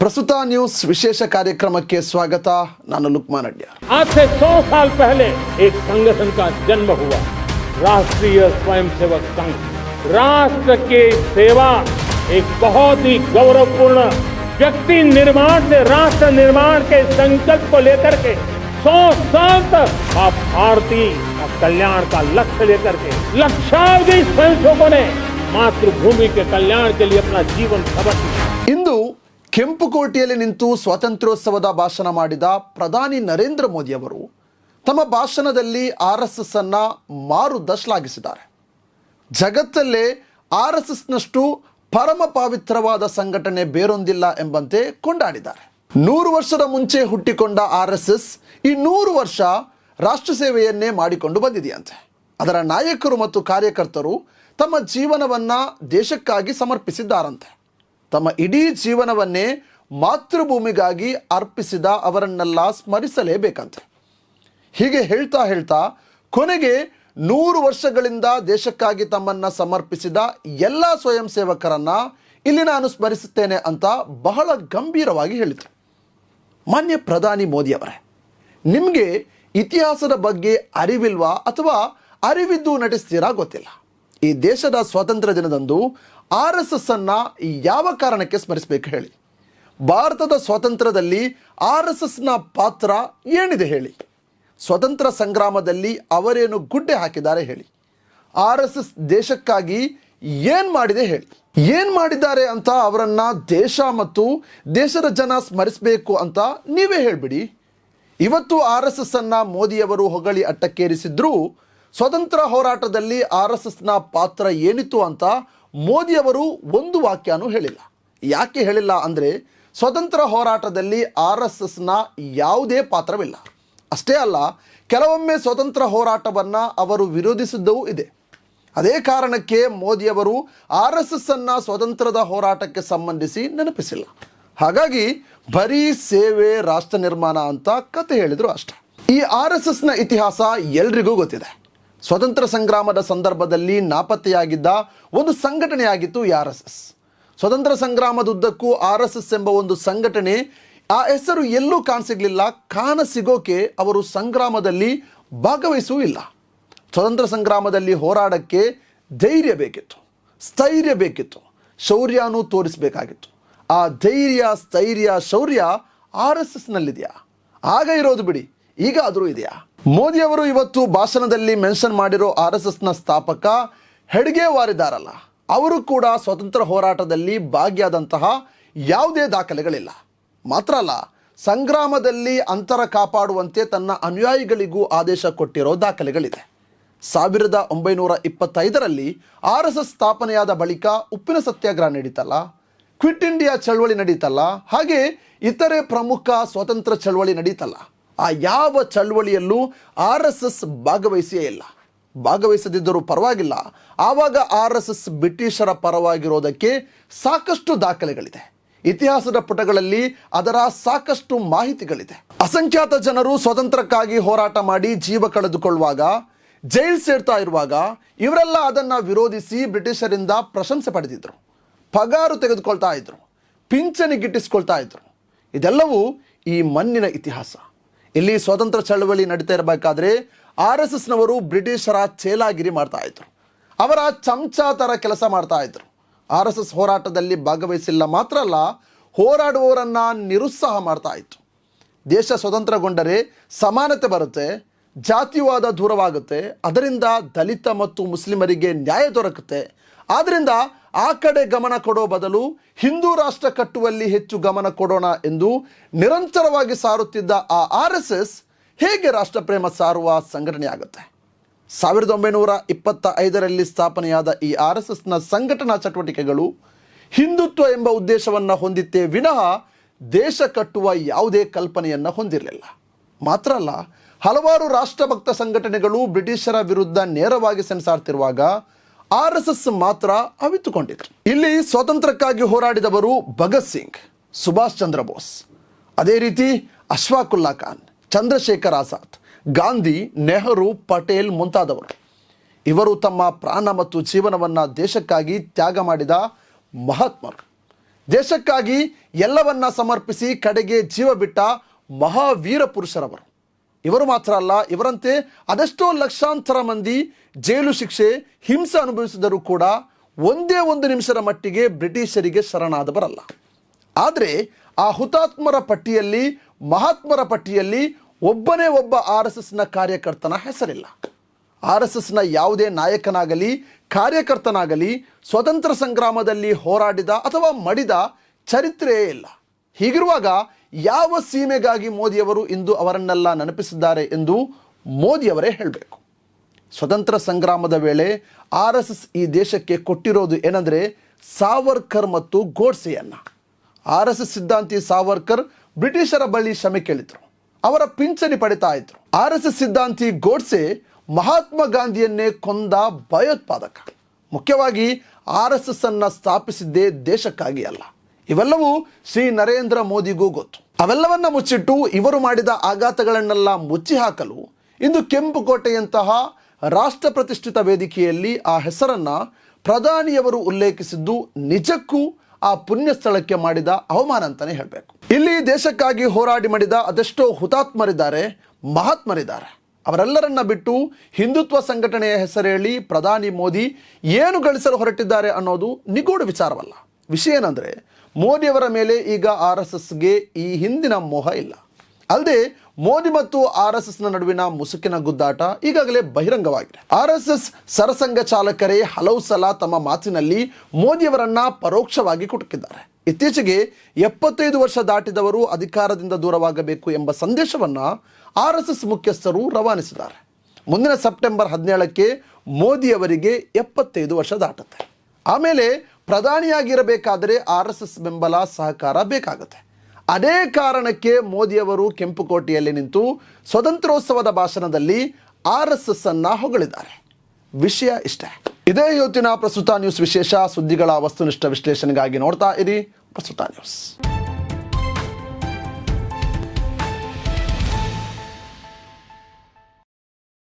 ಪ್ರಸ್ತುತ ನ್ಯೂಸ್ ವಿಶೇಷ ಕಾರ್ಯಕ್ರಮಕ್ಕೆ ಸ್ವಾಗತ ನಾನು ಲುಕ್ಮಾನ್ ಅಡ್ಯ आज से सौ साल पहले एक संगठन का जन्म हुआ राष्ट्रीय स्वयंसेवक संघ राष्ट्र की सेवा एक बहुत ही गौरवपूर्ण व्यक्ति निर्माण से राष्ट्र निर्माण के संकल्प को लेकर के सौ साल तक आप भारती का कल्याण का लक्ष्य लेकर के लक्षावधि स्वयंसेवकों ने मातृभूमि के कल्याण के लिए अपना जीवन समर्पित किया। ಕೆಂಪುಕೋಟೆಯಲ್ಲಿ ನಿಂತು ಸ್ವಾತಂತ್ರ್ಯೋತ್ಸವದ ಭಾಷಣ ಮಾಡಿದ ಪ್ರಧಾನಿ ನರೇಂದ್ರ ಮೋದಿ ಅವರು ತಮ್ಮ ಭಾಷಣದಲ್ಲಿ ಆರ್ ಎಸ್ ಎಸ್ ಅನ್ನ ಮಾರುದ್ದ ಶ್ಲಾಘಿಸಿದ್ದಾರೆ ಜಗತ್ತಲ್ಲೇ ಆರ್ ಎಸ್ ಎಸ್ನಷ್ಟು ಪರಮ ಪಾವಿತ್ರವಾದ ಸಂಘಟನೆ ಬೇರೊಂದಿಲ್ಲ ಎಂಬಂತೆ ಕೊಂಡಾಡಿದ್ದಾರೆ. ನೂರು ವರ್ಷದ ಮುಂಚೆ ಹುಟ್ಟಿಕೊಂಡ ಆರ್ ಎಸ್ ಎಸ್ ಈ ನೂರು ವರ್ಷ ರಾಷ್ಟ್ರ ಸೇವೆಯನ್ನೇ ಮಾಡಿಕೊಂಡು ಬಂದಿದೆಯಂತೆ. ಅದರ ನಾಯಕರು ಮತ್ತು ಕಾರ್ಯಕರ್ತರು ತಮ್ಮ ಜೀವನವನ್ನ ದೇಶಕ್ಕಾಗಿ ಸಮರ್ಪಿಸಿದ್ದಾರಂತೆ. ತಮ್ಮ ಇಡೀ ಜೀವನವನ್ನೇ ಮಾತೃಭೂಮಿಗಾಗಿ ಅರ್ಪಿಸಿದ ಅವರನ್ನೆಲ್ಲ ಸ್ಮರಿಸಲೇಬೇಕಂತೆ. ಹೀಗೆ ಹೇಳ್ತಾ ಹೇಳ್ತಾ ಕೊನೆಗೆ ನೂರು ವರ್ಷಗಳಿಂದ ದೇಶಕ್ಕಾಗಿ ತಮ್ಮನ್ನ ಸಮರ್ಪಿಸಿದ ಎಲ್ಲ ಸ್ವಯಂ ಸೇವಕರನ್ನು ಇಲ್ಲಿ ನಾನು ಸ್ಮರಿಸುತ್ತೇನೆ ಅಂತ ಬಹಳ ಗಂಭೀರವಾಗಿ ಹೇಳಿದರು. ಮಾನ್ಯ ಪ್ರಧಾನಿ ಮೋದಿಯವರೇ ನಿಮಗೆ ಇತಿಹಾಸದ ಬಗ್ಗೆ ಅರಿವಿಲ್ವಾ ಅಥವಾ ಅರಿವಿದ್ದು ನಟಿಸ್ತೀರಾ ಗೊತ್ತಿಲ್ಲ. ಈ ದೇಶದ ಸ್ವಾತಂತ್ರ್ಯ ದಿನದಂದು ಆರ್ ಎಸ್ ಎಸ್ ಅನ್ನ ಯಾವ ಕಾರಣಕ್ಕೆ ಸ್ಮರಿಸಬೇಕು ಹೇಳಿ. ಭಾರತದ ಸ್ವಾತಂತ್ರ್ಯದಲ್ಲಿ ಆರ್ ಎಸ್ ಎಸ್ನ ಪಾತ್ರ ಏನಿದೆ ಹೇಳಿ. ಸ್ವತಂತ್ರ ಸಂಗ್ರಾಮದಲ್ಲಿ ಅವರೇನು ಗುಡ್ಡೆ ಹಾಕಿದ್ದಾರೆ ಹೇಳಿ. ಆರ್ ಎಸ್ ಎಸ್ ದೇಶಕ್ಕಾಗಿ ಏನ್ ಮಾಡಿದೆ ಹೇಳಿ. ಏನ್ ಮಾಡಿದ್ದಾರೆ ಅಂತ ಅವರನ್ನ ದೇಶ ಮತ್ತು ದೇಶದ ಜನ ಸ್ಮರಿಸಬೇಕು ಅಂತ ನೀವೇ ಹೇಳ್ಬಿಡಿ. ಇವತ್ತು ಆರ್ ಎಸ್ ಎಸ್ ಅನ್ನ ಮೋದಿಯವರು ಹೊಗಳಿ ಅಟ್ಟಕ್ಕೇರಿಸಿದ್ರು ಸ್ವತಂತ್ರ ಹೋರಾಟದಲ್ಲಿ ಆರ್ ಎಸ್ ಎಸ್ನ ಪಾತ್ರ ಏನಿತ್ತು ಅಂತ ಮೋದಿಯವರು ಒಂದು ವಾಕ್ಯನೂ ಹೇಳಿಲ್ಲ. ಯಾಕೆ ಹೇಳಿಲ್ಲ ಅಂದರೆ ಸ್ವತಂತ್ರ ಹೋರಾಟದಲ್ಲಿ ಆರ್ ಎಸ್ ಎಸ್ನ ಯಾವುದೇ ಪಾತ್ರವಿಲ್ಲ. ಅಷ್ಟೇ ಅಲ್ಲ, ಕೆಲವೊಮ್ಮೆ ಸ್ವತಂತ್ರ ಹೋರಾಟವನ್ನು ಅವರು ವಿರೋಧಿಸಿದ್ದವೂ ಇದೆ. ಅದೇ ಕಾರಣಕ್ಕೆ ಮೋದಿಯವರು ಆರ್ ಎಸ್ ಎಸ್ ಅನ್ನ ಸ್ವತಂತ್ರದ ಹೋರಾಟಕ್ಕೆ ಸಂಬಂಧಿಸಿ ನೆನಪಿಸಿಲ್ಲ. ಹಾಗಾಗಿ ಬರೀ ಸೇವೆ, ರಾಷ್ಟ್ರ ನಿರ್ಮಾಣ ಅಂತ ಕತೆ ಹೇಳಿದರು ಅಷ್ಟೇ. ಈ ಆರ್ ಎಸ್ ಎಸ್ನ ಇತಿಹಾಸ ಎಲ್ರಿಗೂ ಗೊತ್ತಿದೆ. ಸ್ವತಂತ್ರ ಸಂಗ್ರಾಮದ ಸಂದರ್ಭದಲ್ಲಿ ನಾಪತ್ತೆಯಾಗಿದ್ದ ಒಂದು ಸಂಘಟನೆಯಾಗಿತ್ತು ಆರ್ ಎಸ್ ಎಸ್. ಸ್ವತಂತ್ರ ಸಂಗ್ರಾಮದುದ್ದಕ್ಕೂ ಆರ್ ಎಸ್ ಎಸ್ ಎಂಬ ಒಂದು ಸಂಘಟನೆ ಆ ಹೆಸರು ಎಲ್ಲೂ ಕಾಣಸಿಗ್ಲಿಲ್ಲ. ಕಾಣ ಸಿಗೋಕೆ ಅವರು ಸಂಗ್ರಾಮದಲ್ಲಿ ಭಾಗವಹಿಸೂ ಇಲ್ಲ. ಸ್ವತಂತ್ರ ಸಂಗ್ರಾಮದಲ್ಲಿ ಹೋರಾಡಕ್ಕೆ ಧೈರ್ಯ ಬೇಕಿತ್ತು. ಸ್ಥೈರ್ಯ ಬೇಕಿತ್ತು. ಶೌರ್ಯನೂ ತೋರಿಸಬೇಕಾಗಿತ್ತು. ಆ ಧೈರ್ಯ, ಸ್ಥೈರ್ಯ, ಶೌರ್ಯ ಆರ್ ಎಸ್ ಎಸ್ನಲ್ಲಿದೆಯಾ? ಆಗ ಇರೋದು ಬಿಡಿ. ಈಗ ಆದರೂ ಇದೆಯಾ? ಮೋದಿಯವರು ಇವತ್ತು ಭಾಷಣದಲ್ಲಿ ಮೆನ್ಷನ್ ಮಾಡಿರೋ ಆರ್ ಎಸ್ ಎಸ್ನ ಸ್ಥಾಪಕ ಹೆಡ್ಗೆ ವಾರಿದಾರಲ್ಲ. ಅವರು ಕೂಡ ಸ್ವತಂತ್ರ ಹೋರಾಟದಲ್ಲಿ ಭಾಗಿಯಾದಂತಹ ಯಾವುದೇ ದಾಖಲೆಗಳಿಲ್ಲ. ಮಾತ್ರ ಅಲ್ಲ, ಸಂಗ್ರಾಮದಲ್ಲಿ ಅಂತರ ಕಾಪಾಡುವಂತೆ ತನ್ನ ಅನುಯಾಯಿಗಳಿಗೂ ಆದೇಶ ಕೊಟ್ಟಿರೋ ದಾಖಲೆಗಳಿದೆ. ಸಾವಿರದ ಒಂಬೈನೂರ ಇಪ್ಪತ್ತೈದರಲ್ಲಿ ಆರ್ ಎಸ್ ಎಸ್ ಸ್ಥಾಪನೆಯಾದ ಬಳಿಕ ಉಪ್ಪಿನ ಸತ್ಯಾಗ್ರಹ ನಡೀತಲ್ಲ, ಕ್ವಿಟ್ ಇಂಡಿಯಾ ಚಳವಳಿ ನಡೀತಲ್ಲ, ಹಾಗೆ ಇತರೆ ಪ್ರಮುಖ ಸ್ವತಂತ್ರ ಚಳವಳಿ ನಡೀತಲ್ಲ. ಆ ಯಾವ ಚಳವಳಿಯಲ್ಲೂ ಆರ್ ಎಸ್ ಎಸ್ ಭಾಗವಹಿಸಿಯೇ ಇಲ್ಲ. ಭಾಗವಹಿಸದಿದ್ದರೂ ಪರವಾಗಿಲ್ಲ. ಆವಾಗ ಆರ್ ಎಸ್ ಎಸ್ ಬ್ರಿಟಿಷರ ಪರವಾಗಿರೋದಕ್ಕೆ ಸಾಕಷ್ಟು ದಾಖಲೆಗಳಿದೆ. ಇತಿಹಾಸದ ಪುಟಗಳಲ್ಲಿ ಅದರ ಸಾಕಷ್ಟು ಮಾಹಿತಿಗಳಿದೆ. ಅಸಂಖ್ಯಾತ ಜನರು ಸ್ವತಂತ್ರಕ್ಕಾಗಿ ಹೋರಾಟ ಮಾಡಿ ಜೀವ ಕಳೆದುಕೊಳ್ಳುವಾಗ, ಜೈಲ್ ಸೇರ್ತಾ ಇರುವಾಗ ಇವರೆಲ್ಲ ಅದನ್ನ ವಿರೋಧಿಸಿ ಬ್ರಿಟಿಷರಿಂದ ಪ್ರಶಂಸೆ ಪಡೆದಿದ್ರು. ಪಗಾರು ತೆಗೆದುಕೊಳ್ತಾ ಇದ್ರು. ಪಿಂಚಣಿ ಗಿಟ್ಟಿಸ್ಕೊಳ್ತಾ ಇದ್ರು. ಇದೆಲ್ಲವೂ ಈ ಮಣ್ಣಿನ ಇತಿಹಾಸ. ಇಲ್ಲಿ ಸ್ವತಂತ್ರ ಚಳವಳಿ ನಡೀತಾ ಇರಬೇಕಾದ್ರೆ ಆರ್ ಎಸ್ ಎಸ್ನವರು ಬ್ರಿಟಿಷರ ಚೇಲಾಗಿರಿ ಮಾಡ್ತಾ ಇದ್ರು. ಅವರ ಚಮಚ ಥರ ಕೆಲಸ ಮಾಡ್ತಾ ಇದ್ರು. ಆರ್ ಎಸ್ ಎಸ್ ಹೋರಾಟದಲ್ಲಿ ಭಾಗವಹಿಸಿಲ್ಲ ಮಾತ್ರ ಅಲ್ಲ, ಹೋರಾಡುವವರನ್ನ ನಿರುತ್ಸಾಹ ಮಾಡ್ತಾ ಇತ್ತು. ದೇಶ ಸ್ವತಂತ್ರಗೊಂಡರೆ ಸಮಾನತೆ ಬರುತ್ತೆ ಜಾತಿವಾದ ದೂರವಾಗುತ್ತೆ, ಅದರಿಂದ ದಲಿತ ಮತ್ತು ಮುಸ್ಲಿಮರಿಗೆ ನ್ಯಾಯ ದೊರಕುತ್ತೆ. ಆದ್ದರಿಂದ ಆ ಕಡೆ ಗಮನ ಕೊಡೋ ಬದಲು ಹಿಂದೂ ರಾಷ್ಟ್ರ ಕಟ್ಟುವಲ್ಲಿ ಹೆಚ್ಚು ಗಮನ ಕೊಡೋಣ ಎಂದು ನಿರಂತರವಾಗಿ ಸಾರುತ್ತಿದ್ದ ಆ ಆರ್ ಎಸ್ ಎಸ್ ಹೇಗೆ ರಾಷ್ಟ್ರಪ್ರೇಮ ಸಾರುವ ಸಂಘಟನೆ ಆಗುತ್ತೆ ಸಾವಿರದ ಒಂಬೈನೂರ ಇಪ್ಪತ್ತ ಐದರಲ್ಲಿ ಸ್ಥಾಪನೆಯಾದ ಈ ಆರ್ ಎಸ್ ಎಸ್ನ ಸಂಘಟನಾ ಚಟುವಟಿಕೆಗಳು ಹಿಂದುತ್ವ ಎಂಬ ಉದ್ದೇಶವನ್ನು ಹೊಂದಿತ್ತೇ ವಿನಃ ದೇಶ ಕಟ್ಟುವ ಯಾವುದೇ ಕಲ್ಪನೆಯನ್ನು ಹೊಂದಿರಲಿಲ್ಲ. ಮಾತ್ರ ಅಲ್ಲ ಹಲವಾರು ರಾಷ್ಟ್ರಭಕ್ತ ಸಂಘಟನೆಗಳು ಬ್ರಿಟಿಷರ ವಿರುದ್ಧ ನೇರವಾಗಿ ಸೆಣಸಾಡ್ತಿರುವಾಗ ಆರ್ ಎಸ್ ಎಸ್ ಮಾತ್ರ ಅವಿತುಕೊಂಡಿತ್ತು ಇಲ್ಲಿ ಸ್ವಾತಂತ್ರ್ಯಕ್ಕಾಗಿ ಹೋರಾಡಿದವರು ಭಗತ್ ಸಿಂಗ್, ಸುಭಾಷ್ ಚಂದ್ರ ಬೋಸ್. ಅದೇ ರೀತಿ ಅಶ್ವಾಕುಲ್ಲಾ ಖಾನ್, ಚಂದ್ರಶೇಖರ್ ಆಜಾದ್, ಗಾಂಧಿ, ನೆಹರು, ಪಟೇಲ್ ಮುಂತಾದವರು. ಇವರು ತಮ್ಮ ಪ್ರಾಣ ಮತ್ತು ಜೀವನವನ್ನು ದೇಶಕ್ಕಾಗಿ ತ್ಯಾಗ ಮಾಡಿದ ಮಹಾತ್ಮರು. ದೇಶಕ್ಕಾಗಿ ಎಲ್ಲವನ್ನ ಸಮರ್ಪಿಸಿ ಕಡೆಗೆ ಜೀವ ಬಿಟ್ಟ ಮಹಾವೀರ ಪುರುಷರವರು. ಇವರು ಮಾತ್ರ ಅಲ್ಲ, ಇವರಂತೆ ಅದೆಷ್ಟೋ ಲಕ್ಷಾಂತರ ಮಂದಿ ಜೈಲು ಶಿಕ್ಷೆ, ಹಿಂಸೆ ಅನುಭವಿಸಿದರೂ ಕೂಡ ಒಂದೇ ಒಂದು ನಿಮಿಷದ ಮಟ್ಟಿಗೆ ಬ್ರಿಟಿಷರಿಗೆ ಶರಣಾದವರಲ್ಲ. ಆದರೆ ಆ ಹುತಾತ್ಮರ ಪಟ್ಟಿಯಲ್ಲಿ, ಮಹಾತ್ಮರ ಪಟ್ಟಿಯಲ್ಲಿ ಒಬ್ಬನೇ ಒಬ್ಬ ಆರ್ ಎಸ್ ಎಸ್ನ ಕಾರ್ಯಕರ್ತನ ಹೆಸರಿಲ್ಲ. ಆರ್ ಎಸ್ ಎಸ್ನ ಯಾವುದೇ ನಾಯಕನಾಗಲಿ, ಕಾರ್ಯಕರ್ತನಾಗಲಿ, ಸ್ವತಂತ್ರ ಸಂಗ್ರಾಮದಲ್ಲಿ ಹೋರಾಡಿದ ಅಥವಾ ಮಡಿದ ಚರಿತ್ರೆಯೇ ಇಲ್ಲ. ಹೀಗಿರುವಾಗ ಯಾವ ಸೀಮೆಗಾಗಿ ಮೋದಿಯವರು ಇಂದು ಅವರನ್ನೆಲ್ಲ ನೆನಪಿಸಿದ್ದಾರೆ ಎಂದು ಮೋದಿಯವರೇ ಹೇಳಬೇಕು. ಸ್ವತಂತ್ರ ಸಂಗ್ರಾಮದ ವೇಳೆ ಆರ್ ಎಸ್ ಎಸ್ ಈ ದೇಶಕ್ಕೆ ಕೊಟ್ಟಿರೋದು ಏನಂದರೆ ಸಾವರ್ಕರ್ ಮತ್ತು ಗೋಡ್ಸೆಯನ್ನ. ಆರ್ ಎಸ್ ಸಿದ್ಧಾಂತಿ ಸಾವರ್ಕರ್ ಬ್ರಿಟಿಷರ ಬಳಿ ಕ್ಷಮೆ ಕೇಳಿದರು. ಅವರ ಪಿಂಚಣಿ ಪಡಿತಾ ಇದ್ರು. ಆರ್ ಎಸ್ ಎಸ್ ಸಿದ್ಧಾಂತಿ ಗೋಡ್ಸೆ ಮಹಾತ್ಮ ಗಾಂಧಿಯನ್ನೇ ಕೊಂದ ಭಯೋತ್ಪಾದಕ. ಮುಖ್ಯವಾಗಿ ಆರ್ ಎಸ್ ಎಸ್ ಅನ್ನ ಸ್ಥಾಪಿಸಿದ್ದೇ ದೇಶಕ್ಕಾಗಿ ಅಲ್ಲ. ಇವೆಲ್ಲವೂ ಶ್ರೀ ನರೇಂದ್ರ ಮೋದಿಗೂ ಗೊತ್ತು. ಅವೆಲ್ಲವನ್ನ ಮುಚ್ಚಿಟ್ಟು ಇವರು ಮಾಡಿದ ಆಘಾತಗಳನ್ನೆಲ್ಲ ಮುಚ್ಚಿ ಹಾಕಲು ಇಂದು ಕೆಂಪುಕೋಟೆಯಂತಹ ರಾಷ್ಟ್ರ ಪ್ರತಿಷ್ಠಿತ ವೇದಿಕೆಯಲ್ಲಿ ಆ ಹೆಸರನ್ನ ಪ್ರಧಾನಿಯವರು ಉಲ್ಲೇಖಿಸಿದ್ದು ನಿಜಕ್ಕೂ ಆ ಪುಣ್ಯ ಸ್ಥಳಕ್ಕೆ ಮಾಡಿದ ಅವಮಾನ ಅಂತಾನೆ ಹೇಳಬೇಕು. ಇಲ್ಲಿ ದೇಶಕ್ಕಾಗಿ ಹೋರಾಡಿ ಮಾಡಿದ ಅದೆಷ್ಟೋ ಹುತಾತ್ಮರಿದ್ದಾರೆ, ಮಹಾತ್ಮರಿದ್ದಾರೆ. ಅವರೆಲ್ಲರನ್ನ ಬಿಟ್ಟು ಹಿಂದುತ್ವ ಸಂಘಟನೆಯ ಹೆಸರೇಳಿ ಪ್ರಧಾನಿ ಮೋದಿ ಏನು ಗಳಿಸಲು ಹೊರಟಿದ್ದಾರೆ ಅನ್ನೋದು ನಿಗೂಢ ವಿಚಾರವಲ್ಲ. ವಿಷಯ ಏನಂದರೆ, ಮೋದಿಯವರ ಮೇಲೆ ಈಗ ಆರ್ ಎಸ್ ಎಸ್ಗೆ ಈ ಹಿಂದಿನ ಮೋಹ ಇಲ್ಲ. ಅಲ್ಲದೆ ಮೋದಿ ಮತ್ತು ಆರ್ ಎಸ್ ಎಸ್ನ ನಡುವಿನ ಮುಸುಕಿನ ಗುದ್ದಾಟ ಈಗಾಗಲೇ ಬಹಿರಂಗವಾಗಿದೆ. ಆರ್ ಎಸ್ ಎಸ್ ಸರಸಂಘ ಚಾಲಕರೇ ಹಲವು ಸಲ ತಮ್ಮ ಮಾತಿನಲ್ಲಿ ಮೋದಿಯವರನ್ನ ಪರೋಕ್ಷವಾಗಿ ಕುಟುಕಿದ್ದಾರೆ. ಇತ್ತೀಚೆಗೆ ಎಪ್ಪತ್ತೈದು ವರ್ಷ ದಾಟಿದವರು ಅಧಿಕಾರದಿಂದ ದೂರವಾಗಬೇಕು ಎಂಬ ಸಂದೇಶವನ್ನ ಆರ್ ಎಸ್ ಎಸ್ ಮುಖ್ಯಸ್ಥರು ರವಾನಿಸಿದ್ದಾರೆ. ಮುಂದಿನ ಸೆಪ್ಟೆಂಬರ್ ಹದಿನೇಳಕ್ಕೆ ಮೋದಿಯವರಿಗೆ ಎಪ್ಪತ್ತೈದು ವರ್ಷ ದಾಟುತ್ತೆ. ಆಮೇಲೆ ಪ್ರಧಾನಿಯಾಗಿರಬೇಕಾದರೆ ಆರ್ ಎಸ್ ಎಸ್ ಬೆಂಬಲ ಸಹಕಾರ ಬೇಕಾಗುತ್ತೆ. ಅದೇ ಕಾರಣಕ್ಕೆ ಮೋದಿಯವರು ಕೆಂಪುಕೋಟೆಯಲ್ಲಿ ನಿಂತು ಸ್ವತಂತ್ರೋತ್ಸವದ ಭಾಷಣದಲ್ಲಿ ಆರ್ ಎಸ್ ಎಸ್ ಅನ್ನ ಹೊಗಳಿದ್ದಾರೆ. ವಿಷಯ ಇಷ್ಟೇ. ಇದೇ ಇವತ್ತಿನ ಪ್ರಸ್ತುತ ನ್ಯೂಸ್ ವಿಶೇಷ ಸುದ್ದಿಗಳ ವಸ್ತುನಿಷ್ಠ ವಿಶ್ಲೇಷಣೆಗಾಗಿ ನೋಡ್ತಾ ಇರಿ ಪ್ರಸ್ತುತ ನ್ಯೂಸ್.